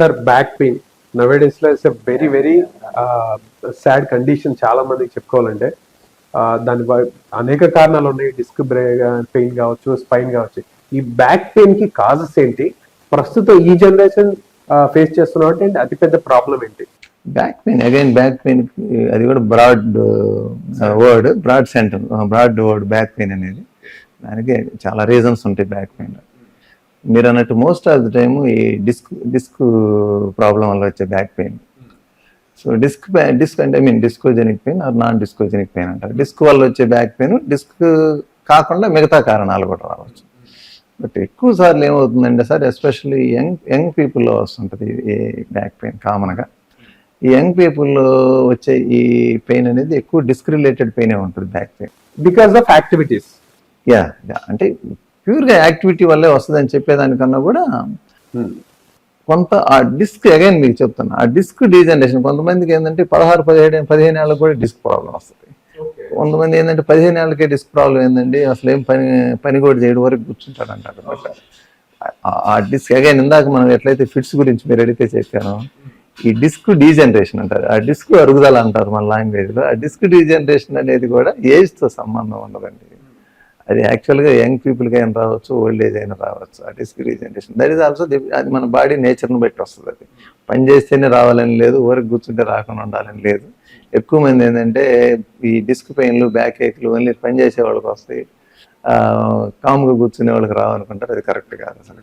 Sir back pain నవేడేస్లో it's very very sad condition చాలా మందికి చెప్పుకోవాలంటే. దాని అనేక కారణాలు ఉన్నాయి. డిస్క్ బ్రేక్ పెయిన్ కావచ్చు స్పైన్ కావచ్చు. ఈ బ్యాక్ పెయిన్కి కాజెస్ ఏంటి? ప్రస్తుతం ఈ జనరేషన్ ఫేస్ చేస్తున్నటువంటి అతిపెద్ద ప్రాబ్లం ఏంటి? Back pain again back pain అది కూడా broad word broad centre broad word back pain అనేది. దానికి చాలా రీజన్స్ ఉంటాయి బ్యాక్ పెయిన్ మీరు అన్నట్టు మోస్ట్ ఆఫ్ ది టైమ్ ఈ డిస్క్ డిస్క్ ప్రాబ్లం వల్ల వచ్చే back pain so disc disc అంటే I mean discogenic pain or non discogenic pain అంటారు. డిస్క్ వల్ల వచ్చే బ్యాక్ పెయిన్ డిస్క్ కాకుండా మిగతా కారణాలు కూడా రావచ్చు. బట్ ఎక్కువ సార్లు ఏమవుతుందంటే సార్ ఎస్పెషల్లీ యంగ్ యంగ్ పీపుల్లో వస్తుంటుంది ఈ బ్యాక్ పెయిన్ కామన్గా ఈ యంగ్ పీపుల్లో వచ్చే ఈ పెయిన్ అనేది ఎక్కువ డిస్క్ రిలేటెడ్ పెయిన్ ఉంటుంది back pain because of activities yeah అంటే ప్యూర్గా యాక్టివిటీ వల్లే వస్తుందని చెప్పేదానికన్నా కూడా కొంత ఆ డిస్క్ అగైన్ మీకు చెప్తాను ఆ డిస్క్ డీజనరేషన్ కొంతమందికి ఏంటంటే పదహారు పదిహేడు పదిహేను ఏళ్ళకి కూడా డిస్క్ ప్రాబ్లం వస్తుంది. కొంతమంది ఏంటంటే పదిహేను ఏళ్ళకే డిస్క్ ప్రాబ్లం ఏంటంటే అసలు ఏం పని పని కూడా చేయడం వరకు కూర్చుంటాడు బట్ ఆ డిస్క్ అగైన్ ఇందాక మనం ఎట్లయితే ఫిట్స్ గురించి మీరు అడిగితే చెప్పాను ఈ డిస్క్ డీజనరేషన్ అంటారు. ఆ డిస్క్ అరుగుదల అంటారు మన లాంగ్వేజ్లో. ఆ డిస్క్ డీజనరేషన్ అనేది కూడా ఏజ్తో సంబంధం ఉండదండి. అది యాక్చువల్గా యంగ్ పీపుల్కి అయినా రావచ్చు ఓల్డ్ ఏజ్ అయినా రావచ్చు. ఆ disc regeneration that is also అది మన బాడీ నేచర్ని బట్టి వస్తుంది అది. పని చేస్తేనే రావాలని లేదు ఊరికి కూర్చుంటే రాకుండా ఉండాలని లేదు. ఎక్కువ మంది ఏంటంటే ఈ డిస్క్ పెయిన్లు బ్యాక్ ఏక్లు ఓన్లీ పని చేసే వాళ్ళకి వస్తాయి కామ్గా కూర్చునే వాళ్ళకి రావనుకుంటారు అది కరెక్ట్ కాదు అసలు.